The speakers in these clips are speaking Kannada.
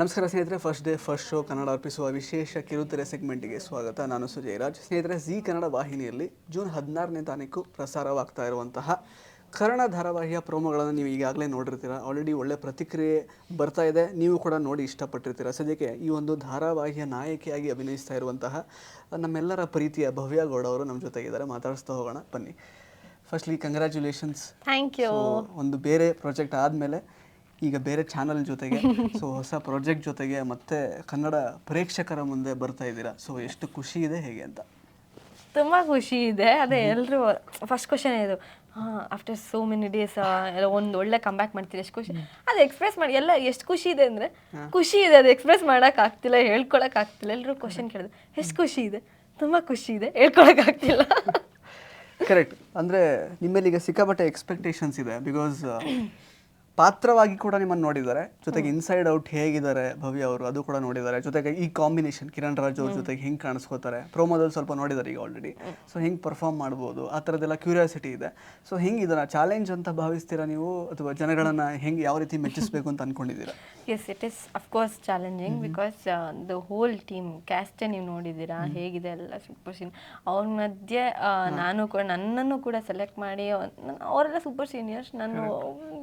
ನಮಸ್ಕಾರ ಸ್ನೇಹಿತರೆ first day first show Kannada ಅರ್ಪಿಸುವ ವಿಶೇಷ ಕಿರುತೆರೆ ಸೆಗ್ಮೆಂಟ್ಗೆ ಸ್ವಾಗತ. ನಾನು ಸುಜಯರಾಜ್ ಸ್ನೇಹಿತರೆ ಜಿ ಕನ್ನಡ ವಾಹಿನಿಯಲ್ಲಿ ಜೂನ್ ಹದಿನಾರನೇ ತಾರೀಕು ಪ್ರಸಾರವಾಗ್ತಾ ಇರುವಂತಹ ಕನ್ನಡ ಧಾರಾವಾಹಿಯ ಪ್ರೋಮೋಗಳನ್ನು ನೀವು ಈಗಾಗಲೇ ನೋಡಿರ್ತೀರ. ಆಲ್ರೆಡಿ ಒಳ್ಳೆ ಪ್ರತಿಕ್ರಿಯೆ ಬರ್ತಾ ಇದೆ. ನೀವು ಕೂಡ ನೋಡಿ ಇಷ್ಟಪಟ್ಟಿರ್ತೀರ. ಸದ್ಯಕ್ಕೆ ಈ ಒಂದು ಧಾರಾವಾಹಿಯ ನಾಯಕಿಯಾಗಿ ಅಭಿನಯಿಸ್ತಾ ಇರುವಂತಹ ನಮ್ಮೆಲ್ಲರ ಪ್ರೀತಿಯ ಭವ್ಯ ಗೌಡ ಅವರು ನಮ್ಮ ಜೊತೆಗಿದ್ದಾರೆ ಮಾತಾಡಿಸ್ತಾ ಹೋಗೋಣ. ಬನ್ನಿ. ಫಸ್ಟ್ಲಿ ಕಂಗ್ರ್ಯಾಚುಲೇಷನ್ಸ್ ಥ್ಯಾಂಕ್ ಯು ಒಂದು ಬೇರೆ ಪ್ರಾಜೆಕ್ಟ್ ಆದಮೇಲೆ ಈಗ ಬೇರೆ ಚಾನಲ್ ಜೊತೆಗೆ ಸೊ ಹೊಸ ಪ್ರಾಜೆಕ್ಟ್ ಜೊತೆಗೆ ಮತ್ತೆ ಕನ್ನಡ ಪ್ರೇಕ್ಷಕರ ಮುಂದೆ ಬರ್ತಾ ಇದ್ದೀರಾ. ಸೊ ಎಷ್ಟು ಖುಷಿ ಇದೆ ಹೇಗೆ ಅಂತ? ತುಂಬ ಖುಷಿ ಇದೆ. ಅದೇ ಎಲ್ಲರೂ ಫಸ್ಟ್ ಕ್ವಶನ್ ಇದು ಆಫ್ಟರ್ ಸೋ ಮೆನಿ ಡೇಸ್ ಒಂದು ಒಳ್ಳೆ ಕಂಬ್ಯಾಕ್ ಮಾಡ್ತೀರಿ? ಎಷ್ಟು ಖುಷಿ. ಅದು ಎಕ್ಸ್ಪ್ರೆಸ್ ಮಾಡಿ ಎಲ್ಲ ಎಷ್ಟು ಖುಷಿ ಇದೆ ಅಂದರೆ ಖುಷಿ ಇದೆ ಅದು ಎಕ್ಸ್ಪ್ರೆಸ್ ಮಾಡೋಕೆ ಆಗ್ತಿಲ್ಲ ಹೇಳ್ಕೊಳಕ್ ಆಗ್ತಿಲ್ಲ. ಎಲ್ಲರೂ ಕ್ವಶನ್ ಕೇಳಿದ್ರು ಎಷ್ಟು ಖುಷಿ ಇದೆ? ತುಂಬ ಖುಷಿ ಇದೆ ಹೇಳ್ಕೊಳಕ್ ಆಗ್ತಿಲ್ಲ. ಕರೆಕ್ಟ್ ಅಂದರೆ ನಿಮ್ಮಲ್ಲಿ ಈಗ ಸಿಕ್ಕಾಪಟ್ಟೆ ಎಕ್ಸ್ಪೆಕ್ಟೇಷನ್ಸ್ ಇದೆ ಬಿಕಾಸ್ ಪಾತ್ರವಾಗಿ ಕೂಡ ನಿಮ್ಮನ್ನು ನೋಡಿದ್ದಾರೆ. ಜೊತೆಗೆ ಇನ್ಸೈಡ್ ಔಟ್ ಹೇಗಿದ್ದಾರೆ ಭವ್ಯ ಅವರು ಅದು ಕೂಡ ನೋಡಿದ್ದಾರೆ. ಜೊತೆಗೆ ಈ ಕಾಂಬಿನೇಷನ್ ಕಿರಣ್ ರಾಜ್ ಅವ್ರ ಜೊತೆಗೆ ಹೆಂಗೆ ಕಾಣಿಸ್ಕೋತಾರೆ? ಪ್ರೋಮೋದಲ್ಲಿ ಸ್ವಲ್ಪ ನೋಡಿದ್ದಾರೆ ಈಗ ಆಲ್ರೆಡಿ ಸೊ ಹೆಂಗೆ ಪರ್ಫಾರ್ಮ್ ಮಾಡ್ಬೋದು? ಆ ಥರದ್ದೆಲ್ಲ ಕ್ಯೂರಿಯಾಸಿಟಿ ಇದೆ. ಸೊ ಹೆಂಗಿದ್ದಾರೆ ಚಾಲೆಂಜ್ ಅಂತ ಭಾವಿಸ್ತೀರಾ ನೀವು? ಅಥವಾ ಜನಗಳನ್ನು ಹೆಂಗೆ ಯಾವ ರೀತಿ ಮೆಚ್ಚಿಸಬೇಕು ಅಂತ ಅಂದ್ಕೊಂಡಿದ್ದೀರಾ yes it is of course challenging because the whole team ಕ್ಯಾಸ್ಟೇ ನೀವು ನೋಡಿದ್ದೀರಾ? ಹೇಗಿದೆ ಎಲ್ಲ ಸೂಪರ್ ಸೀನ್ ಅವ್ರ ಮಧ್ಯೆ ನಾನು ಕೂಡ ನನ್ನನ್ನು ಕೂಡ ಸೆಲೆಕ್ಟ್ ಮಾಡಿ ಅವ್ರ್- ಅವರೆಲ್ಲ ಸೂಪರ್ ಸೀನಿಯರ್ಸ್ ನಾನು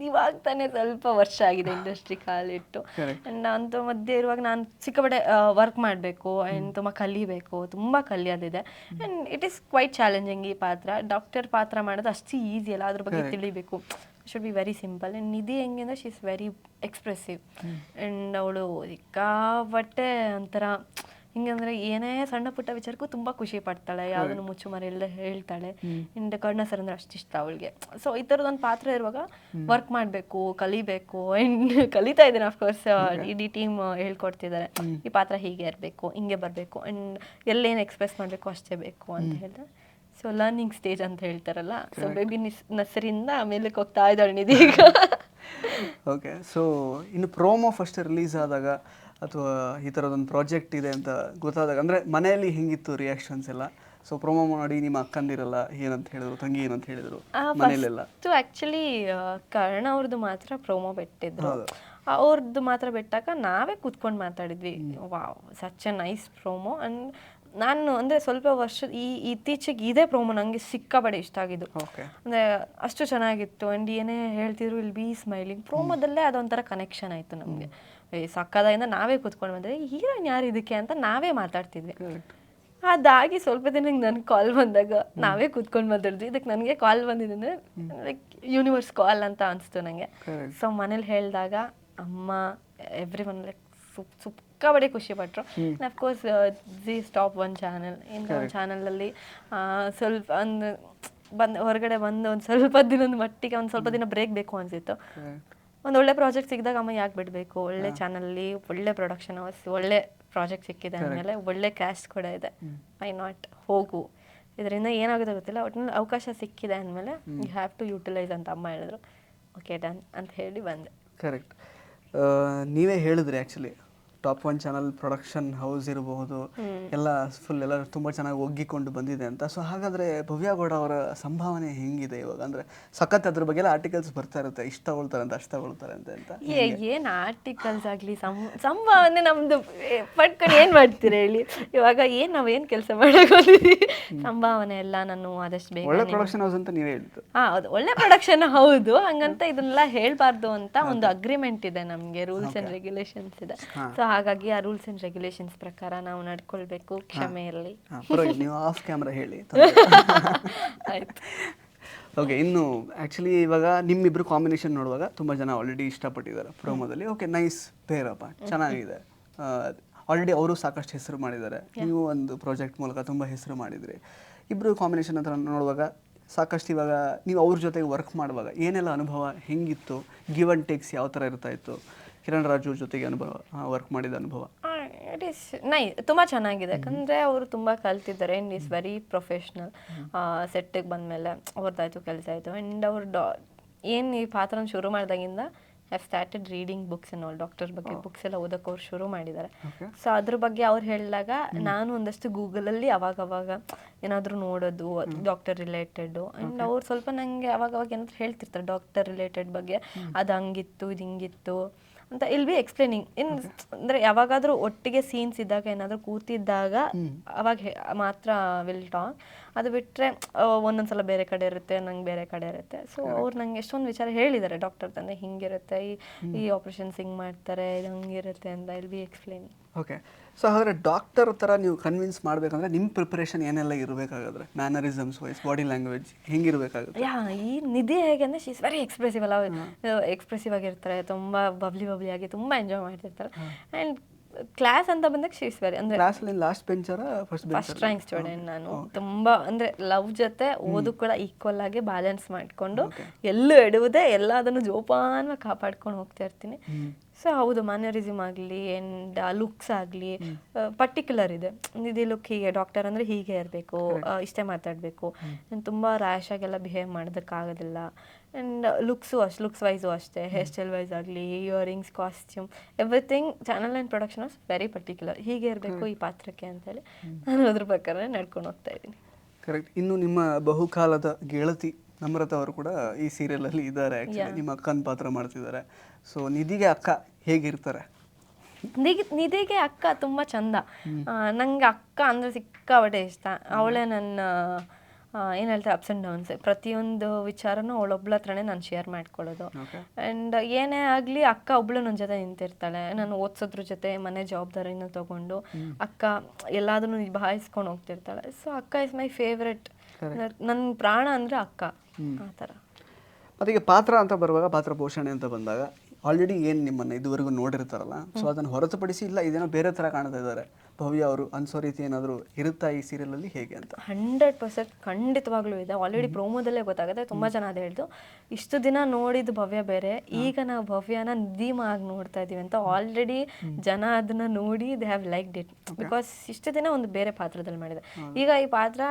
ಇವಾಗ ತಾನೇ ಸ್ವಲ್ಪ ವರ್ಷ ಆಗಿದೆ ಇಂಡಸ್ಟ್ರಿ ಕಾಲಿಟ್ಟು. ಆ್ಯಂಡ್ ನಾನು ಮಧ್ಯೆ ಇರುವಾಗ ನಾನು ಸಿಕ್ಕಾಪಟ್ಟೆ ವರ್ಕ್ ಮಾಡಬೇಕು ಆ್ಯಂಡ್ ತುಂಬ ಕಲಿಬೇಕು ತುಂಬ ಕಲಿಯೋದಿದೆ and it is quite challenging ಈ ಪಾತ್ರ. ಡಾಕ್ಟರ್ ಪಾತ್ರ ಮಾಡೋದು ಅಷ್ಟು ಈಸಿ ಅಲ್ಲ ಅದ್ರ ಬಗ್ಗೆ ತಿಳಿಬೇಕು. Should be very simple and Nidhi ಹೆಂಗೆ ಅಂದರೆ she is very expressive and ಅವಳು ಸಿಕ್ಕಾಪಟ್ಟೆ ಒಂಥರ ಹಿಂಗಂದ್ರೆ ಏನೇ ಸಣ್ಣ ಪುಟ್ಟ ವಿಚಾರಕ್ಕೂ ತುಂಬಾ ಖುಷಿ ಪಡ್ತಾಳೆ ಯಾವ್ದನ್ನು ಮುಚ್ಚು ಮರೆ ಇಲ್ಲದೆ ಹೇಳ್ತಾಳೆ. ಅಂಡ್ ಕರ್ಣ ಸರ್ ಅಂದ್ರೆ ಅಷ್ಟು ಇಷ್ಟ ಅವಳಿಗೆ. ಸೊ ಈ ಥರದೊಂದು ಪಾತ್ರ ಇರುವಾಗ ವರ್ಕ್ ಮಾಡಬೇಕು ಕಲಿಬೇಕು ಅಂಡ್ ಕಲಿತಾ ಇದ್ದೀನಿ ಅಫ್ಕೋರ್ಸ್ ಇಡೀ ಟೀಮ್ ಹೇಳ್ಕೊಡ್ತಿದ್ದಾರೆ ಈ ಪಾತ್ರ ಹೀಗೆ ಇರಬೇಕು ಹಿಂಗೆ ಬರಬೇಕು ಅಂಡ್ ಎಲ್ಲೇನು ಎಕ್ಸ್ಪ್ರೆಸ್ ಮಾಡಬೇಕು ಅಷ್ಟೇ ಬೇಕು ಅಂತ ಹೇಳಿದ್ರೆ ಸೊ ಲರ್ನಿಂಗ್ ಸ್ಟೇಜ್ ಅಂತ ಹೇಳ್ತಾರಲ್ಲ. ಸೊ ಬೇಬಿ ನಿಸ್ ನರ್ಸರಿಯಿಂದ ಆಮೇಲೆ ಹೋಗ್ತಾ ಇದ್ದಾಳೆ ನಿಧಿ ಈಗ. ಓಕೆ ಸೊ ಇನ್ನು ಪ್ರೋಮೋ ಫಸ್ಟ್ ರಿಲೀಸ್ ಆದಾಗ ಅಥವಾ ಈ ಥರದೊಂದು ಪ್ರಾಜೆಕ್ಟ್ ಇದೆ ಅಂತ ಗೊತ್ತಾದಾಗ ಅಂದರೆ ಮನೆಯಲ್ಲಿ ಹೆಂಗಿತ್ತು ರಿಯಾಕ್ಷನ್ಸ್ ಎಲ್ಲ? ಸೊ ಪ್ರೋಮೋ ಮಾಡಿ ನಿಮ್ಮ ಅಕ್ಕಂದಿರಲ್ಲ ಏನಂತ ಹೇಳಿದ್ರು ತಂಗಿ ಏನಂತ ಹೇಳಿದ್ರು ಮನೆಯಲ್ಲೆಲ್ಲ? ಸೊ ಆ್ಯಕ್ಚುಲಿ ಕರ್ಣ ಅವ್ರದ್ದು ಮಾತ್ರ ಪ್ರೋಮೋ ಬಿಟ್ಟಿದ್ರು ಅವ್ರದ್ದು ಮಾತ್ರ ಬಿಟ್ಟಾಗ ನಾವೇ ಕೂತ್ಕೊಂಡು ಮಾತಾಡಿದ್ವಿ. Wow such a nice promo and ನಾನು ಅಂದರೆ ಸ್ವಲ್ಪ ವರ್ಷ ಈ ಇತ್ತೀಚೆಗೆ ಇದೇ ಪ್ರೋಮೋ ನನಗೆ ಸಿಕ್ಕಾಪಡೆ ಇಷ್ಟ ಆಗಿದ್ದು. ಅಂದ್ರೆ ಅಷ್ಟು ಚೆನ್ನಾಗಿತ್ತು. ಆ್ಯಂಡ್ ಏನೇ ಹೇಳ್ತಿದ್ರು ಇಲ್ಲಿ ಬಿ ಸ್ಮೈಲಿಂಗ್ ಪ್ರೋಮೋದಲ್ಲೇ ಅದೊಂಥರ ಕನೆಕ್ಷನ್ ಆಯಿತು ನಮಗೆ. ಸಕ್ಕದಾಗಿಂದ ನಾವೇ ಕೂತ್ಕೊಂಡು ಬಂದರೆ ಹೀರೋಯಿನ್ ಯಾರು ಇದಕ್ಕೆ? ಅಂತ ನಾವೇ ಮಾತಾಡ್ತಿದ್ವಿ. ಅದಾಗಿ ಸ್ವಲ್ಪ ದಿನ ನನ್ಗೆ ಕಾಲ್ ಬಂದಾಗ ನಾವೇ ಕೂತ್ಕೊಂಡು ಮಾತಾಡಿದ್ವಿ ಇದಕ್ಕೆ ನನಗೆ ಕಾಲ್ ಬಂದಿದೆ ಅಂದರೆ ಲೈಕ್ ಯೂನಿವರ್ಸ್ ಕಾಲ್ ಅಂತ ಅನಿಸ್ತು ನನಗೆ ಸೊ ಮನೇಲಿ ಹೇಳಿದಾಗ ಅಮ್ಮ ಎವ್ರಿ ಒನ್ ಲೈಕ್ ಸಿಕ್ಕಾಬಡೆ ಖುಷಿ ಪಟ್ಟರು of course Zee stop one channel ಇನ್ನೊಂದು ಒಂದು ಚಾನಲಲ್ಲಿ ಸ್ವಲ್ಪ ಒಂದು ಬಂದು ಹೊರಗಡೆ ಬಂದು ಒಂದು ಸ್ವಲ್ಪ ದಿನದ ಮಟ್ಟಿಗೆ ಒಂದು ಸ್ವಲ್ಪ ದಿನ ಬ್ರೇಕ್ ಬೇಕು ಅನಿಸಿತ್ತು. ಒಂದು ಒಳ್ಳೆ ಪ್ರಾಜೆಕ್ಟ್ ಸಿಕ್ಕಿದಾಗ ಅಮ್ಮ ಯಾಕೆ ಬಿಡಬೇಕು? ಒಳ್ಳೆ ಚಾನಲ್ಲಿ ಒಳ್ಳೆ ಪ್ರೊಡಕ್ಷನ್ ಹೌಸ್ ಒಳ್ಳೆ ಪ್ರಾಜೆಕ್ಟ್ ಸಿಕ್ಕಿದೆ ಅಂದಮೇಲೆ ಒಳ್ಳೆ ಕ್ಯಾಸ್ಟ್ ಕೂಡ ಇದೆ. ಐ ನಾಟ್ ಹೋಗು. ಇದರಿಂದ ಏನಾಗುತ್ತೆ ಗೊತ್ತಿಲ್ಲ ಒಟ್ಟಿನಲ್ಲಿ ಅವಕಾಶ ಸಿಕ್ಕಿದೆ ಅಂದಮೇಲೆ ಯು ಹ್ಯಾವ್ ಟು ಯೂಟಿಲೈಸ್ ಅಂತ ಅಮ್ಮ ಹೇಳಿದ್ರು. ಓಕೆ ಡನ್ ಅಂತ ಹೇಳಿ ಬಂದೆ. ಕರೆಕ್ಟ್ ನೀವೇ ಹೇಳಿದ್ರಿ actually top one channel production house ಇರಬಹುದು. ಎಲ್ಲ ಫುಲ್ ಎಲ್ಲ ತುಂಬಾ ಚೆನ್ನಾಗಿ ಒಗ್ಗಿಕೊಂಡು ಬಂದಿದೆ ಅಂತ. ಸೊ ಹಾಗಾದ್ರೆ ಭವ್ಯ ಗೌಡ ಅವರ ಸಂಭಾವನೆ ಹೆಂಗಿದೆ ಇವಾಗ? ಅಂದ್ರೆ ಸಖತ್ ಅದ್ರ ಬಗ್ಗೆ ಎಲ್ಲ ಆರ್ಟಿಕಲ್ಸ್ ಬರ್ತಾ ಇರುತ್ತೆ. ಇಷ್ಟ ತಗೊಳ್ತಾರೆ ಅಂತ ಅಷ್ಟ ತಗೊಳ್ತಾರೆ ಅಂತ ಅಂತ ಏನ್ ಆರ್ಟಿಕಲ್ಸ್ ಆಗಲಿ? ಸಂ ಸಂಭಾವನೆ ನಮ್ದು ಪಟ್ಕೊಂಡು ಏನು ಮಾಡ್ತೀರ ಹೇಳಿ? ಇವಾಗ ಏನು ಏನ್ ಕೆಲಸ ಮಾಡಿ ಸಂಭಾವನೆ ಎಲ್ಲ ನಾನು ಆದಷ್ಟು ಬೇಗ ಒಳ್ಳೆ ಪ್ರೊಡಕ್ಷನ್ ಹೌಸ್ ಅಂತ ನೀವೇ ಹೇಳಿದ್ದು. ಹಾ ಹೌದು. ಒಳ್ಳೆ ಪ್ರೊಡಕ್ಷನ್ ಹೌದು. ಹಂಗಂತ ಇದನ್ನೆಲ್ಲ ಹೇಳ್ಬಾರ್ದು ಅಂತ ಒಂದು ಅಗ್ರಿಮೆಂಟ್ ಇದೆ ನಮಗೆ ರೂಲ್ಸ್ ಅಂಡ್ ರೆಗ್ಯುಲೇಷನ್ಸ್ ಇದೆ. ಸೊ ಹಾಗಾಗಿ ಆ ರೂಲ್ಸ್ ಅಂಡ್ ರೆಗ್ಯುಲೇಷನ್ಸ್ ಪ್ರಕಾರ ನಾವು ನಡ್ಕೊಳ್ಬೇಕು ಕ್ಷಮೆ ಇರಲಿ ಹಾಂ ನೀವು ಆಫ್ ಕ್ಯಾಮ್ರಾ ಹೇಳಿ ಆಯ್ತು. ಓಕೆ ಇನ್ನು ಆ್ಯಕ್ಚುಲಿ ಇವಾಗ ನಿಮ್ಮಿಬ್ರು ಕಾಂಬಿನೇಷನ್ ನೋಡುವಾಗ ತುಂಬ ಜನ ಆಲ್ರೆಡಿ ಇಷ್ಟಪಟ್ಟಿದ್ದಾರೆ ಪ್ರೋಮೋದಲ್ಲಿ ಓಕೆ ನೈಸ್ ಪೇರಪ್ಪ ಚೆನ್ನಾಗಿದೆ. ಆಲ್ರೆಡಿ ಅವರು ಸಾಕಷ್ಟು ಹೆಸರು ಮಾಡಿದ್ದಾರೆ. ನೀವು ಒಂದು ಪ್ರಾಜೆಕ್ಟ್ ಮೂಲಕ ತುಂಬ ಹೆಸರು ಮಾಡಿದ್ರಿ. ಇಬ್ಬರು ಕಾಂಬಿನೇಷನ್ ಹತ್ರ ನೋಡುವಾಗ ಸಾಕಷ್ಟು ಇವಾಗ ನೀವು ಅವ್ರ ಜೊತೆಗೆ ವರ್ಕ್ ಮಾಡುವಾಗ ಏನೆಲ್ಲ ಅನುಭವ ಹೆಂಗಿತ್ತು ಗಿವ್ ಅಂಡ್ ಟೇಕ್ಸ್ ಯಾವ ಥರ ಇರ್ತಾ ಇತ್ತು? ಕಿರಣ್ ರಾಜು ಜೊತೆಗೆ ಅನುಭವ ವರ್ಕ್ ಮಾಡಿದ ಅನುಭವ. ಇಟ್ ಈಸ್ ನೈ ತುಂಬ ಚೆನ್ನಾಗಿದೆ. ಯಾಕಂದರೆ ಅವರು ತುಂಬ ಕಲ್ತಿದ್ದಾರೆ ಆ್ಯಂಡ್ ಈಸ್ ವೆರಿ ಪ್ರೊಫೆಷ್ನಲ್ ಸೆಟ್ಟಿಗೆ ಬಂದಮೇಲೆ ಅವ್ರದ್ದಾಯಿತು ಕೆಲಸ ಆಯಿತು ಆ್ಯಂಡ್ ಅವ್ರ ಡಾ ಏನು ಈ ಪಾತ್ರನ ಶುರು ಮಾಡಿದಾಗಿಂದ ಹ್ಯಾವ್ ಸ್ಟಾರ್ಟೆಡ್ ರೀಡಿಂಗ್ ಬುಕ್ಸ್ ಅನ್ನೋ ಡಾಕ್ಟರ್ ಬಗ್ಗೆ ಬುಕ್ಸ್ ಎಲ್ಲ ಓದೋಕೆ ಅವ್ರು ಶುರು ಮಾಡಿದ್ದಾರೆ. ಸೊ ಅದ್ರ ಬಗ್ಗೆ ಅವ್ರು ಹೇಳಿದಾಗ ನಾನು ಒಂದಷ್ಟು ಗೂಗಲಲ್ಲಿ ಅವಾಗ ಅವಾಗ ಏನಾದರೂ ನೋಡೋದು ಡಾಕ್ಟರ್ ರಿಲೇಟೆಡು ಆ್ಯಂಡ್ ಅವ್ರು ಸ್ವಲ್ಪ ನನಗೆ ಅವಾಗ ಅವಾಗ ಏನಾದ್ರು ಹೇಳ್ತಿರ್ತಾರೆ ಡಾಕ್ಟರ್ ರಿಲೇಟೆಡ್ ಬಗ್ಗೆ. ಅದು ಹಂಗಿತ್ತು ಇದು ಹಿಂಗಿತ್ತು. ಅಂತ ಇಲ್ ಬಿ ಎಕ್ಸ್ಪ್ಲೇನಿಂಗ್ ಇನ್ ಅಂದ್ರೆ ಯಾವಾಗಾದ್ರೂ ಒಟ್ಟಿಗೆ ಸೀನ್ಸ್ ಇದ್ದಾಗ ಏನಾದ್ರೂ ಕೂತಿದ್ದಾಗ ಅವಾಗ ಮಾತ್ರ ವಿಲ್ ಟಾಕ್ ಅದು ಬಿಟ್ಟರೆ ಒಂದೊಂದ್ಸಲ ಬೇರೆ ಕಡೆ ಇರುತ್ತೆ ನಂಗೆ ಬೇರೆ ಕಡೆ ಇರುತ್ತೆ. ಸೊ ಅವ್ರು ನಂಗೆ ಎಷ್ಟೊಂದು ವಿಚಾರ ಹೇಳಿದ್ದಾರೆ ಡಾಕ್ಟರ್ ತಂದೆ ಹಿಂಗಿರುತ್ತೆ ಈ ಈ ಆಪ್ರೇಷನ್ಸ್ ಹಿಂಗೆ ಮಾಡ್ತಾರೆ ಇದು ಹಂಗಿರುತ್ತೆ ಅಂತ ಇಲ್ಲಿ ಬಿ ಎಕ್ಸ್ಪ್ಲೇನ್ ಓಕೆ ಸೊ ಹಾಗಾದರೆ ಡಾಕ್ಟರ್ ಥರ ನೀವು ಕನ್ವಿನ್ಸ್ ಮಾಡಬೇಕಂದ್ರೆ ನಿಮ್ಮ ಪ್ರಿಪರೇಷನ್ ಏನೆಲ್ಲ ಇರಬೇಕಾಗಾದ್ರೆ? ಮ್ಯಾನರಿಸಮ್ಸ್ ವೈಸ್ ಬಾಡಿ ಲ್ಯಾಂಗ್ವೇಜ್ ಹೆಂಗಿರಬೇಕಾಗುತ್ತೆ. ಯಾ ಈ ನಿಧಿ ಹೇಗೆ ಅಂದರೆ ಶೀಸ್ ವೆರಿ ಎಕ್ಸ್ಪ್ರೆಸಿವ್ ಅಲ್ಲ. ಎಕ್ಸ್ಪ್ರೆಸಿವ್ ಆಗಿರ್ತಾರೆ ತುಂಬ ಬಬ್ಲಿ ಬಬ್ಲಿ ಆಗಿ ತುಂಬ ಎಂಜಾಯ್ ಮಾಡ್ತಿರ್ತಾರೆ. ಆ್ಯಂಡ್ ಕ್ಲಾಸ್ ಅಂತ ಬಂದಾಗ ಶೀಸ್ ವೆರಿ ಕ್ಲಾಸ್ ಅಲ್ಲಿ last bencher first bench first rank student ನಾನು. ತುಂಬಾ ಅಂದ್ರೆ ಲವ್ ಜೊತೆ ಓದು ಕೂಡ ಈಕ್ವಲ್ ಆಗಿ ಬ್ಯಾಲೆನ್ಸ್ ಮಾಡ್ಕೊಂಡು ಎಲ್ಲೂ ಎಡುವುದೇ ಎಲ್ಲದನ್ನು ಜೋಪಾನ ಕಾಪಾಡ್ಕೊಂಡು ಹೋಗ್ತಾ ಇರ್ತೀನಿ. ಸೊ ಹೌದು ಮ್ಯಾನರಿಸಮ್ ಆಗಲಿ ಆ್ಯಂಡ್ ಲುಕ್ಸ್ ಆಗಲಿ ಪರ್ಟಿಕ್ಯುಲರ್ ಇದೆ. ಇದು ಲುಕ್ ಹೀಗೆ ಡಾಕ್ಟರ್ ಅಂದರೆ ಹೀಗೆ ಇರಬೇಕು ಇಷ್ಟೇ ಮಾತಾಡಬೇಕು. ನಾನು ತುಂಬ ರ್ಯಾಶ್ ಆಗೆಲ್ಲ ಬಿಹೇವ್ ಮಾಡೋದಕ್ಕಾಗೋದಿಲ್ಲ. ಆ್ಯಂಡ್ ಲುಕ್ಸು ಅಷ್ಟು ಲುಕ್ಸ್ ವೈಸು ಅಷ್ಟೇ. ಹೇರ್ ಸ್ಟೈಲ್ ವೈಸ್ ಆಗಲಿ earrings costume everything channel and production was very particular ಹೀಗೆ ಇರಬೇಕು ಈ ಪಾತ್ರಕ್ಕೆ ಅಂತೇಳಿ ನಾನು ಅದ್ರ ಪ್ರಕಾರ ನಡ್ಕೊಂಡು ಹೋಗ್ತಾ ಇದ್ದೀನಿ. ಕರೆಕ್ಟ್ ಇನ್ನು ನಿಮ್ಮ ಬಹುಕಾಲದ ಗೆಳತಿ ನಮ್ರತ ಅವರು ಕೂಡ ಈ ಸೀರಿಯಲಲ್ಲಿ ಇದ್ದಾರೆ ಆ್ಯಕ್ಚುಲಿ ನಿಮ್ಮ ಅಕ್ಕನ ಪಾತ್ರ ಮಾಡ್ತಿದ್ದಾರೆ. ಸೊ ನಿಧಿಗೆ ಅಕ್ಕ ಹೇಗಿರ್ತಾರೆ? ನಿಧಿ ನಿಧಿಗೆ ಅಕ್ಕ ತುಂಬ ಚಂದ. ನಂಗೆ ಅಕ್ಕ ಅಂದರೆ ಸಿಕ್ಕಾಪಟ್ಟೆ ಇಷ್ಟ. ಅವಳೇ ನನ್ನ ಏನು ಹೇಳ್ತಾರೆ ಅಪ್ಸ್ ಆ್ಯಂಡ್ ಡೌನ್ಸ್ ಪ್ರತಿಯೊಂದು ವಿಚಾರನೂ ಅವಳೊಬ್ಳ ಹತ್ರನೇ ನಾನು ಶೇರ್ ಮಾಡ್ಕೊಳ್ಳೋದು. ಅಂಡ್ ಆ್ಯಂಡ್ ಏನೇ ಆಗಲಿ ಅಕ್ಕ ಒಬ್ಳು ನನ್ನ ಜೊತೆ ನಿಂತಿರ್ತಾಳೆ. ನಾನು ಓದ್ಸೋದ್ರ ಜೊತೆ ಮನೆ ಜವಾಬ್ದಾರಿನ ತಗೊಂಡು ಅಕ್ಕ ಎಲ್ಲಾದ್ರೂ ನಿಭಾಯಿಸ್ಕೊಂಡು ಹೋಗ್ತಿರ್ತಾಳೆ. ಸೊ ಅಕ್ಕ ಇಸ್ ಮೈ ಫೇವ್ರೆಟ್ ನನ್ನ ಪ್ರಾಣ ಅಂದರೆ ಅಕ್ಕ. ಆ ಥರ. ಮತ್ತೆ ಈಗ ಪಾತ್ರ ಅಂತ ಬರುವಾಗ ಪಾತ್ರ ಪೋಷಣೆ ಅಂತ ಬಂದಾಗ ಆಲ್ರೆಡಿ ಏನು ನಿಮ್ಮನ್ನು ಇದುವರೆಗೂ ನೋಡಿರ್ತಾರಲ್ಲ ಸೊ ಅದನ್ನು ಹೊರತುಪಡಿಸಿ ಇಲ್ಲ ಇದೇನೋ ಬೇರೆ ಥರ ಕಾಣ್ತಾ ಇದ್ದಾರೆ ಭವ್ಯ ಅವರು ಅನ್ಸೋ ರೀತಿ ಏನಾದರೂ ಇರುತ್ತಾ ಈ ಸೀರಿಯಲಲ್ಲಿ ಹೇಗೆ ಅಂತ? ಹಂಡ್ರೆಡ್ ಪರ್ಸೆಂಟ್ ಖಂಡಿತವಾಗ್ಲೂ ಇದೆ. ಆಲ್ರೆಡಿ ಪ್ರೋಮೋದಲ್ಲೇ ಗೊತ್ತಾಗುತ್ತೆ ತುಂಬ ಜನ ಅದೇ ಹೇಳ್ದು ಇಷ್ಟು ದಿನ ನೋಡಿದ ಭವ್ಯ ಬೇರೆ ಈಗ ನಾವು ಭವ್ಯನ ನಿಧಿಮಾಗಿ ನೋಡ್ತಾ ಇದೀವಿ ಅಂತ ಆಲ್ರೆಡಿ ಜನ ಅದನ್ನ ನೋಡಿ they have like it because ಇಷ್ಟು ದಿನ ಒಂದು ಬೇರೆ ಪಾತ್ರದಲ್ಲಿ ಮಾಡಿದೆ. ಈಗ ಈ ಪಾತ್ರ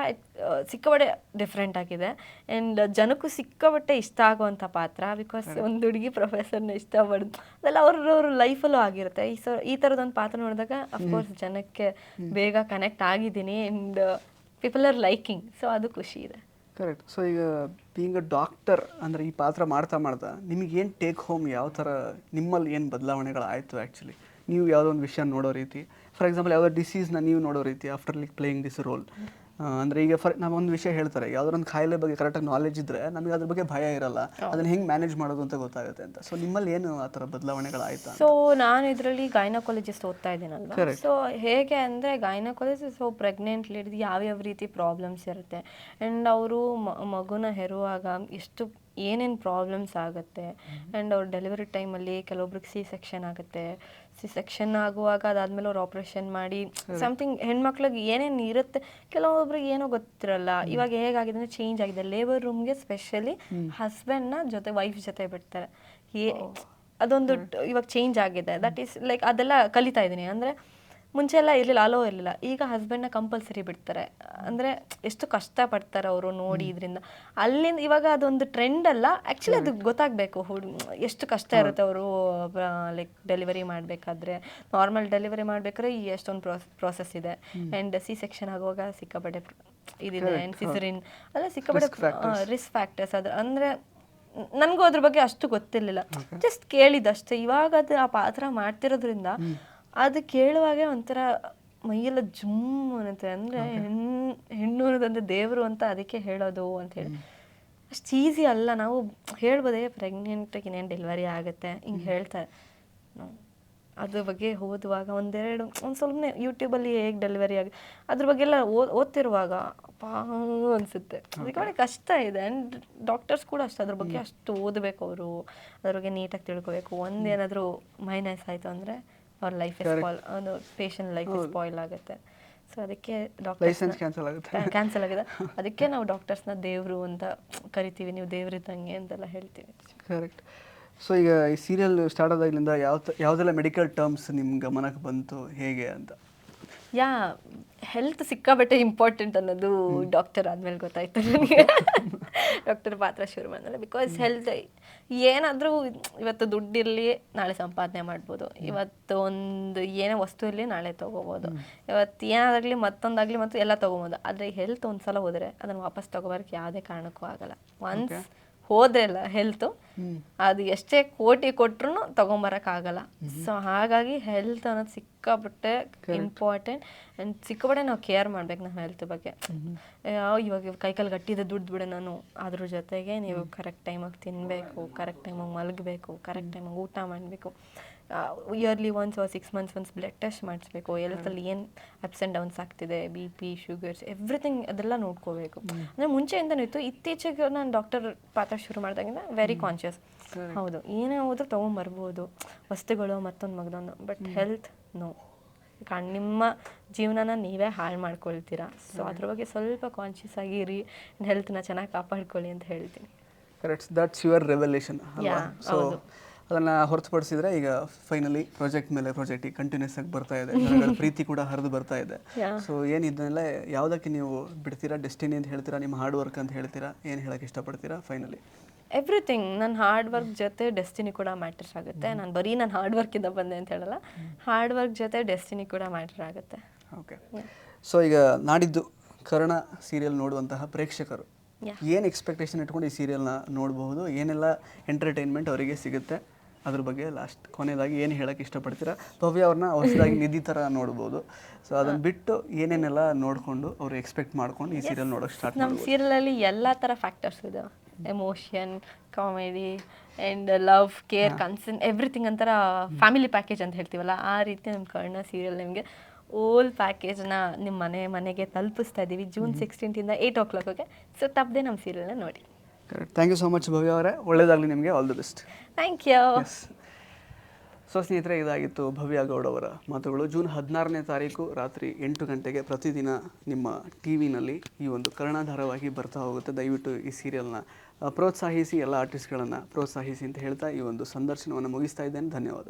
ಸಿಕ್ಕಬಟ್ಟೆ ಸಿಕ್ಕಾಪಟ್ಟೆ ಡಿಫ್ರೆಂಟ್ ಆಗಿದೆ. ಆ್ಯಂಡ್ ಜನಕ್ಕೂ ಸಿಕ್ಕಾಪಟ್ಟೆ ಇಷ್ಟ ಆಗುವಂಥ ಪಾತ್ರ ಬಿಕಾಸ್ ಒಂದು ಹುಡುಗಿ ಪ್ರೊಫೆಸರ್ನ ಇಷ್ಟಪಡೋದು ಅದೆಲ್ಲ ಅವ್ರವ್ರ ಲೈಫಲ್ಲೂ ಆಗಿರುತ್ತೆ. ಈ ಸ ಈ ಥರದೊಂದು ಪಾತ್ರ ನೋಡಿದಾಗ ಅಫ್ಕೋರ್ಸ್ ಜನಕ್ಕೆ ಬೇಗ ಕನೆಕ್ಟ್ ಆಗಿದ್ದೀನಿ and people are liking so ಅದು ಖುಷಿ ಇದೆ. ಕರೆಕ್ಟ್ ಸೊ ಈಗ ಬೀಂಗ್ ಅ ಡಾಕ್ಟರ್ ಅಂದರೆ ಈ ಪಾತ್ರ ಮಾಡ್ತಾ ಮಾಡ್ತಾ ನಿಮಗೇನು ಟೇಕ್ ಹೋಮ್ ಯಾವ ಥರ ನಿಮ್ಮಲ್ಲಿ ಏನು ಬದಲಾವಣೆಗಳಾಯಿತು ಆ್ಯಕ್ಚುಲಿ ನೀವು ಯಾವುದೋ ಒಂದು ವಿಷಯ ನೋಡೋ ರೀತಿ ಫಾರ್ ಎಕ್ಸಾಂಪಲ್ ಯಾವುದೋ ಡಿಸೀಸ್ನ ನೀವು ನೋಡೋ ರೀತಿ after like playing this role ಅಂದರೆ ಈಗ ಫಾರ್ ನಾವು ಒಂದು ವಿಷಯ ಹೇಳ್ತಾರೆ ಯಾವ್ದೊಂದು ಕಾಯಿಲೆ ಬಗ್ಗೆ ಕರೆಕ್ಟಾಗಿ ನಾಲೆಜ್ ಇದ್ದರೆ ನಮಗೆ ಅದ್ರ ಬಗ್ಗೆ ಭಯ ಇರಲ್ಲ ಅದನ್ನ ಹೆಂಗೆ ಮ್ಯಾನೇಜ್ ಮಾಡೋದು ಅಂತ ಗೊತ್ತಾಗುತ್ತೆ ಅಂತ. ಸೊ ನಿಮ್ಮಲ್ಲಿ ಏನು ಆ ಥರ ಬದಲಾವಣೆಗಳಾಯ್ತಾ ಸೊ ನಾನು ಇದರಲ್ಲಿ ಗೈನಕಾಲಜಿಸ್ಟ್ ಓದ್ತಾ ಇದ್ದೀನಲ್ವಾ? ಸೊ ಹೇಗೆ ಅಂದರೆ ಗೈನಕಾಲಜಿಸ್ಟ್ ಸೊ ಪ್ರೆಗ್ನೆಂಟ್ ಲೇಡಿಗೆ ಯಾವ್ಯಾವ ರೀತಿ ಪ್ರಾಬ್ಲಮ್ಸ್ ಇರುತ್ತೆ? ಆ್ಯಂಡ್ ಅವರು ಮಗುನ ಹೆರುವಾಗ ಎಷ್ಟು ಏನೇನು ಪ್ರಾಬ್ಲಮ್ಸ್ ಆಗುತ್ತೆ? ಆ್ಯಂಡ್ ಅವ್ರ ಡೆಲಿವರಿ ಟೈಮಲ್ಲಿ ಕೆಲವೊಬ್ರಿಗೆ ಸಿ ಸೆಕ್ಷನ್ ಆಗುತ್ತೆ. ಸಿ ಸೆಕ್ಷನ್ ಆಗುವಾಗ ಅದಾದ್ಮೇಲೆ ಅವ್ರು ಆಪ್ರೇಷನ್ ಮಾಡಿ ಸಮಥಿಂಗ್ ಹೆಣ್ಮಕ್ಳಿಗೆ ಏನೇನು ಇರುತ್ತೆ ಕೆಲವೊಬ್ರಿಗೆ ಏನೋ ಗೊತ್ತಿರಲ್ಲ. ಇವಾಗ ಹೇಗಾಗಿದೆ ಅಂದರೆ ಚೇಂಜ್ ಆಗಿದೆ. ಲೇಬರ್ ರೂಮ್ಗೆ ಸ್ಪೆಷಲಿ ಹಸ್ಬೆಂಡ್ನ ಜೊತೆ ವೈಫ್ ಜೊತೆ ಬಿಡ್ತಾರೆ. ಏ ಅದೊಂದು ಇವಾಗ ಚೇಂಜ್ ಆಗಿದೆ. ದಟ್ ಈಸ್ ಲೈಕ್ ಅದೆಲ್ಲ ಕಲಿತಾ ಇದ್ದೀನಿ. ಅಂದರೆ ಮುಂಚೆ ಎಲ್ಲ ಇರಲಿಲ್ಲ ಅಲೋ ಇರಲಿಲ್ಲ. ಈಗ ಹಸ್ಬೆಂಡ್ನ ಕಂಪಲ್ಸರಿ ಬಿಡ್ತಾರೆ. ಅಂದರೆ ಎಷ್ಟು ಕಷ್ಟ ಪಡ್ತಾರೆ ಅವರು ನೋಡಿ ಇದರಿಂದ. ಅಲ್ಲಿಂದ ಇವಾಗ ಅದೊಂದು ಟ್ರೆಂಡ್ ಅಲ್ಲ. ಆ್ಯಕ್ಚುಲಿ ಅದು ಗೊತ್ತಾಗಬೇಕು ಹುಡು ಎಷ್ಟು ಕಷ್ಟ ಇರುತ್ತೆ ಅವರು ಲೈಕ್ ಡೆಲಿವರಿ ಮಾಡಬೇಕಾದ್ರೆ. ನಾರ್ಮಲ್ ಡೆಲಿವರಿ ಮಾಡಬೇಕಾದ್ರೆ ಈ ಎಷ್ಟೊಂದು ಪ್ರೋಸ್ ಪ್ರೋಸೆಸ್ ಇದೆ. ಆ್ಯಂಡ್ ಸಿ ಸೆಕ್ಷನ್ ಆಗುವಾಗ ಸಿಕ್ಕಾಪಟ್ಟೆ ಇದಿದೆ. ಆ್ಯಂಡ್ ಸಿಸರಿನ್ ಅಲ್ಲ ಸಿಕ್ಕಾಪಟ್ಟೆ ರಿಸ್ಕ್ ಫ್ಯಾಕ್ಟರ್ಸ್ ಅದು ಅಂದರೆ ನನಗೂ ಅದ್ರ ಬಗ್ಗೆ ಅಷ್ಟು ಗೊತ್ತಿರಲಿಲ್ಲ. ಜಸ್ಟ್ ಕೇಳಿದಷ್ಟೇ. ಇವಾಗ ಅದು ಆ ಪಾತ್ರ ಮಾಡ್ತಿರೋದ್ರಿಂದ ಅದು ಕೇಳುವಾಗೆ ಒಂಥರ ಮೈಯೆಲ್ಲ ಜುಮ್ ಅನ್ನತ್ತೆ. ಅಂದರೆ ಹೆಣ್ಣು ಹೆಣ್ಣು ಅನ್ನೋದಂದ್ರೆ ದೇವರು ಅಂತ ಅದಕ್ಕೆ ಹೇಳೋದು ಅಂತ ಹೇಳಿ. ಅಷ್ಟು ಈಸಿ ಅಲ್ಲ. ನಾವು ಹೇಳ್ಬೋದೇ ಪ್ರೆಗ್ನೆಂಟಿಗೆ ಇನ್ನೇನು ಡೆಲಿವರಿ ಆಗುತ್ತೆ? ಹಿಂಗೆ ಹೇಳ್ತಾರೆ. ಅದ್ರ ಬಗ್ಗೆ ಓದುವಾಗ ಒಂದೆರಡು ಒಂದು ಸ್ವಲ್ಪ ಯೂಟ್ಯೂಬಲ್ಲಿ ಹೇಗೆ ಡೆಲಿವರಿ ಆಗಿ ಅದ್ರ ಬಗ್ಗೆ ಎಲ್ಲ ಓದ್ ಓದ್ತಿರುವಾಗ ಪಾ ಅನಿಸುತ್ತೆ. ಅದಕ್ಕೆ ಕಷ್ಟ ಇದೆ. ಆ್ಯಂಡ್ ಡಾಕ್ಟರ್ಸ್ ಕೂಡ ಅಷ್ಟೇ ಅದ್ರ ಬಗ್ಗೆ ಅಷ್ಟು ಓದಬೇಕು ಅವರು. ಅದ್ರ ಬಗ್ಗೆ ನೀಟಾಗಿ ತಿಳ್ಕೊಬೇಕು. ಒಂದೇನಾದರೂ ಮೈನಸ್ ಆಯಿತು ಅಂದರೆ ಅವ್ರ ಲೈಫ್ ಸ್ಪಾಯ್ಲ್ ಒಂದು ಪೇಷಂಟ್ ಲೈಫ್ ಸ್ಪಾಯ್ಲ್ ಆಗುತ್ತೆ ಸೊ ಅದಕ್ಕೆ ಡಾಕ್ಟರ್ ಲೈಸೆನ್ಸ್ ಕ್ಯಾನ್ಸಲ್ ಆಗುತ್ತೆ. ಕ್ಯಾನ್ಸಲ್ ಆಗಿದೆ. ಅದಕ್ಕೆ ನಾವು ಡಾಕ್ಟರ್ಸ್ನ ದೇವರು ಅಂತ ಕರಿತೀವಿ. ನೀವು ದೇವ್ರಿದ್ದಂಗೆ ಅಂತೆಲ್ಲ ಹೇಳ್ತೀವಿ. ಕರೆಕ್ಟ್ ಸೊ ಈಗ ಈ ಸೀರಿಯಲ್ ಸ್ಟಾರ್ಟ್ ಆದಾಗಲಿಂದ ಯಾವ ಯಾವುದೆಲ್ಲ ಮೆಡಿಕಲ್ ಟರ್ಮ್ಸ್ ನಿಮ್ಮ ಗಮನಕ್ಕೆ ಬಂತು? ಹೇಗೆ ಅಂತ? ಯಾ ಹೆಲ್ತ್ ಸಿಕ್ಕಾಬಟ್ಟೆ ಇಂಪಾರ್ಟೆಂಟ್ ಅನ್ನೋದು ಡಾಕ್ಟರ್ ಆದ್ಮೇಲೆ ಗೊತ್ತಾಯ್ತು ನನಗೆ. ಡಾಕ್ಟರ್ ಪಾತ್ರ ಶುರು ಮಾಡಿದ್ರೆ ಬಿಕಾಸ್ ಹೆಲ್ತ್ ಏನಾದರೂ ಇವತ್ತು ದುಡ್ಡಿರಲಿ ನಾಳೆ ಸಂಪಾದನೆ ಮಾಡ್ಬೋದು. ಇವತ್ತು ಒಂದು ಏನೇ ವಸ್ತು ಇರಲಿ ನಾಳೆ ತೊಗೋಬೋದು. ಇವತ್ತು ಏನಾದಾಗಲಿ ಮತ್ತೊಂದಾಗಲಿ ಮತ್ತು ಎಲ್ಲ ತೊಗೋಬೋದು. ಆದರೆ ಹೆಲ್ತ್ ಒಂದು ಸಲ ಹೋದರೆ ಅದನ್ನು ವಾಪಸ್ ತೊಗೋಬಾರಕ್ಕೆ ಯಾವುದೇ ಕಾರಣಕ್ಕೂ ಆಗಲ್ಲ. ಒನ್ಸ್ ಹೋದ್ರಲ್ಲ ಹೆಲ್ತ್ ಅದು ಎಷ್ಟೇ ಕೋಟಿ ಕೊಟ್ರು ತಗೊಂಬರಕ್ಕಾಗಲ್ಲ. ಸೊ ಹಾಗಾಗಿ ಹೆಲ್ತ್ ಅನ್ನೋದು ಸಿಕ್ಕಾಪಟ್ಟೆ ಇಂಪಾರ್ಟೆಂಟ್ ಅಂಡ್ ಸಿಕ್ಕಾಪಟ್ಟೆ ನಾವು ಕೇರ್ ಮಾಡ್ಬೇಕು ನಮ್ಮ ಹೆಲ್ತ್ ಬಗ್ಗೆ. ಇವಾಗ ಕೈಕಾಲು ಗಟ್ಟಿದ ದುಡ್ಡು ಬಿಡು ನಾನು. ಅದ್ರ ಜೊತೆಗೆ ನೀವು ಕರೆಕ್ಟ್ ಟೈಮಾಗಿ ತಿನ್ನಬೇಕು ಕರೆಕ್ಟ್ ಟೈಮಾಗಿ ಮಲಗಬೇಕು ಕರೆಕ್ಟ್ ಟೈಮಾಗಿ ಊಟ ಮಾಡಬೇಕು. Early once six months once blood test ಮಾಡಿಸ್ಬೇಕು. ಎಲ್ತಲ್ಲಿ ಏನು ಅಪ್ಸ್ ಆ್ಯಂಡ್ ಡೌನ್ಸ್ ಆಗ್ತಿದೆ ಬಿ ಪಿ ಶುಗರ್ಸ್ ಎವ್ರಿಥಿಂಗ್ ಅದೆಲ್ಲ ನೋಡ್ಕೋಬೇಕು. ಅಂದರೆ ಮುಂಚೆಯಿಂದನೂ ಇತ್ತು. ಇತ್ತೀಚೆಗೆ ನಾನು ಡಾಕ್ಟರ್ ಪಾತ್ರ ಶುರು ಮಾಡಿದಾಗಿಂದ ವೆರಿ ಕಾನ್ಷಿಯಸ್ ಹೌದು. ಏನೇ ಹೋದ್ರೂ ತೊಗೊಂಬರ್ಬೋದು. ವಸ್ತುಗಳು ಮತ್ತೊಂದು ಮಗದೊಂದು. ಬಟ್ ಹೆಲ್ತ್ ನೋ ನಿಮ್ಮ ಜೀವನನ ನೀವೇ ಹಾಳು ಮಾಡ್ಕೊಳ್ತೀರಾ. ಸೊ ಅದ್ರ ಬಗ್ಗೆ ಸ್ವಲ್ಪ ಕಾನ್ಷಿಯಸ್ ಆಗಿರಿ ಹೆಲ್ತ್ನ ಚೆನ್ನಾಗಿ ಕಾಪಾಡ್ಕೊಳ್ಳಿ ಅಂತ ಹೇಳ್ತೀನಿ. Correct that's your revolution so ಹೌದು. ಅದನ್ನ ಹೊರತುಪಡಿಸಿದ್ರೆ ಈಗ ಫೈನಲಿ ಪ್ರಾಜೆಕ್ಟ್ ಮೇಲೆ ಪ್ರಾಜೆಕ್ಟ್ ಕಂಟಿನ್ಯೂಸ್ ಆಗಿ ಬರ್ತಾ ಇದೆ. ಜನಗಳ ಪ್ರೀತಿ ಕೂಡ ಹರಿದು ಬರ್ತಾ ಇದೆ. ಸೊ ಏನಿದ್ದನ್ನೆಲ್ಲ ಯಾವುದಕ್ಕೆ ನೀವು ಬಿಡ್ತೀರಾ? ಡೆಸ್ಟಿನಿ ಅಂತ ಹೇಳ್ತೀರಾ? ನಿಮ್ಮ ಹಾರ್ಡ್ ವರ್ಕ್ ಅಂತ ಹೇಳ್ತೀರಾ? ಏನು ಹೇಳಕ್ಕೆ ಇಷ್ಟಪಡ್ತೀರಾ ಫೈನಲಿ ಎವ್ರಿಥಿಂಗ್ ನನ್ನ ಹಾರ್ಡ್ ವರ್ಕ್ ಜೊತೆ ಡೆಸ್ಟಿನಿ ಕೂಡ ಮ್ಯಾಟರ್ಸ್ ಆಗುತ್ತೆ. ನಾನು ಬರೀ ನಾನು ಹಾರ್ಡ್ ವರ್ಕಿಂದ ಬಂದೆ ಅಂತ ಹೇಳಲ್ಲ. ಹಾರ್ಡ್ ವರ್ಕ್ ಜೊತೆ ಡೆಸ್ಟಿನಿ ಕೂಡ ಮ್ಯಾಟರ್ ಆಗುತ್ತೆ. ಓಕೆ ಸೊ ಈಗ ನಾಡಿದ್ದು ಕರ್ಣ ಸೀರಿಯಲ್ ನೋಡುವಂತಹ ಪ್ರೇಕ್ಷಕರು. ಏನು ಎಕ್ಸ್ಪೆಕ್ಟೇಷನ್ ಇಟ್ಕೊಂಡು ಈ ಸೀರಿಯಲ್ನ ನೋಡಬಹುದು? ಏನೆಲ್ಲ ಎಂಟರ್ಟೈನ್ಮೆಂಟ್ ಅವರಿಗೆ ಸಿಗುತ್ತೆ? ಅದ್ರ ಬಗ್ಗೆ ಲಾಸ್ಟ್ ಕೊನೆಯದಾಗಿ ಏನು ಹೇಳಕ್ಕೆ ಇಷ್ಟಪಡ್ತೀರಾ? ಭವ್ಯ ಅವ್ರನ್ನ ಹೊಸದಾಗಿ ನಿಧಿ ಥರ ನೋಡ್ಬೋದು. ಸೊ ಅದನ್ನು ಬಿಟ್ಟು ಏನೇನೆಲ್ಲ ನೋಡಿಕೊಂಡು ಅವ್ರು ಎಕ್ಸ್ಪೆಕ್ಟ್ ಮಾಡ್ಕೊಂಡು ಈ ಸೀರಿಯಲ್ ನೋಡೋಕೆ ಸ್ಟಾರ್ಟ್ ನಮ್ಮ ಸೀರಿಯಲಲ್ಲಿ ಎಲ್ಲ ಥರ ಫ್ಯಾಕ್ಟರ್ಸ್ ಇದೆ. Emotion comedy and love care concern everything ಒಂಥರ ಫ್ಯಾಮಿಲಿ ಪ್ಯಾಕೇಜ್ ಅಂತ ಹೇಳ್ತೀವಲ್ಲ ಆ ರೀತಿ ನಮ್ಮ ಕರ್ಣ ಸೀರಿಯಲ್ ನಿಮಗೆ ಓಲ್ ಪ್ಯಾಕೇಜ್ನ ನಿಮ್ಮ ಮನೆ ಮನೆಗೆ ತಲುಪಿಸ್ತಾ ಇದ್ದೀವಿ ಜೂನ್ ಸಿಕ್ಸ್ಟೀನ್ತಿಂದ ಏಯ್ಟ್ ಓ ಕ್ಲಾಕ್ಗೆ ಸೊ ತಪ್ಪದೆ ನಮ್ಮ ಸೀರಿಯಲ್ನ ನೋಡಿ. Correct thank you so much Bhavya ಅವರೇ. ಒಳ್ಳೇದಾಗಲಿ ನಿಮಗೆ. All the best thank you so ಸ್ನೇಹಿತರೆ ಇದಾಗಿತ್ತು ಭವ್ಯ ಗೌಡ ಅವರ ಮಾತುಗಳು. ಜೂನ್ ಹದಿನಾರನೇ ತಾರೀಕು ರಾತ್ರಿ ಎಂಟು ಗಂಟೆಗೆ ಪ್ರತಿದಿನ ನಿಮ್ಮ ಟಿ ವಿನಲ್ಲಿ ಈ ಒಂದು ಕರ್ಣಾಧಾರವಾಗಿ ಧಾರಾವಾಹಿ ಬರ್ತಾ ಹೋಗುತ್ತೆ. ದಯವಿಟ್ಟು ಈ ಸೀರಿಯಲ್ನ ಪ್ರೋತ್ಸಾಹಿಸಿ ಎಲ್ಲ ಆರ್ಟಿಸ್ಟ್ಗಳನ್ನು ಪ್ರೋತ್ಸಾಹಿಸಿ ಅಂತ ಹೇಳ್ತಾ ಈ ಒಂದು ಸಂದರ್ಶನವನ್ನು ಮುಗಿಸ್ತಾ ಇದ್ದೇನೆ. ಧನ್ಯವಾದ.